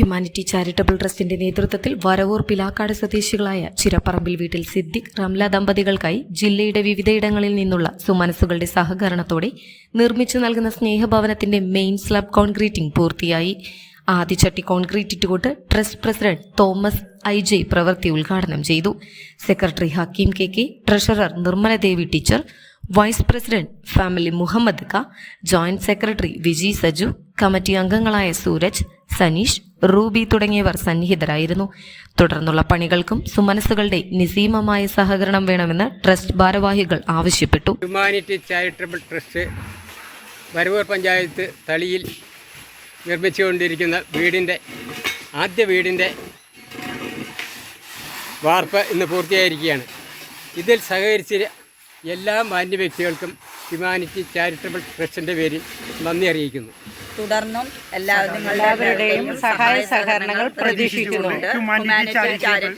Humanity charitable ട്രസ്റ്റിന്റെ നേതൃത്വത്തിൽ വരവൂർ പിലാക്കാട് സ്വദേശികളായ ചിരപ്പറമ്പിൽ വീട്ടിൽ സിദ്ദിഖ് റംല ദമ്പതികൾക്കായി ജില്ലയുടെ വിവിധയിടങ്ങളിൽ നിന്നുള്ള സുമനസ്സുകളുടെ സഹകരണത്തോടെ നിർമ്മിച്ചു നൽകുന്ന സ്നേഹഭവനത്തിന്റെ മെയിൻ സ്ലബ് കോൺക്രീറ്റിംഗ് പൂർത്തിയായി. ആദ്യചട്ടി കോൺക്രീറ്റ് ഇട്ടുകൊണ്ട് trust president Thomas I J പ്രവൃത്തി ഉദ്ഘാടനം ചെയ്തു. Secretary Hakeem K K treasurer Nirmala Devi teacher vice president family Muhammad ക joint secretary Viji Saju committee അംഗങ്ങളായ സൂരജ് സനീഷ് റൂബി തുടങ്ങിയവർ സന്നിഹിതരായിരുന്നു. തുടർന്നുള്ള പണികൾക്കും സുമനസ്സുകളുടെ നിസീമമായ സഹകരണം വേണമെന്ന് ട്രസ്റ്റ് ഭാരവാഹികൾ ആവശ്യപ്പെട്ടു. Humanity charitable trust Varavoor panchayat തളിയിൽ നിർമ്മിച്ചുകൊണ്ടിരിക്കുന്ന വീടിന്റെ ആദ്യ വീടിന്റെ വാർപ്പ് ഇന്ന് പൂർത്തിയായിരിക്കുകയാണ്. ഇതിൽ സഹകരിച്ച എല്ലാ മാന്യ വ്യക്തികൾക്കും ഹ്യൂമാനിറ്റി ചാരിറ്റബിൾ ട്രസ്റ്റിന്റെ പേരിൽ നന്ദി അറിയിക്കുന്നു. തുടർന്നും എല്ലാവരും എല്ലാവരുടെയും സഹായ സഹകരണങ്ങൾ പ്രതീക്ഷിക്കുന്നു ഹ്യൂമാനിറ്റി ചാരിറ്റബിൾ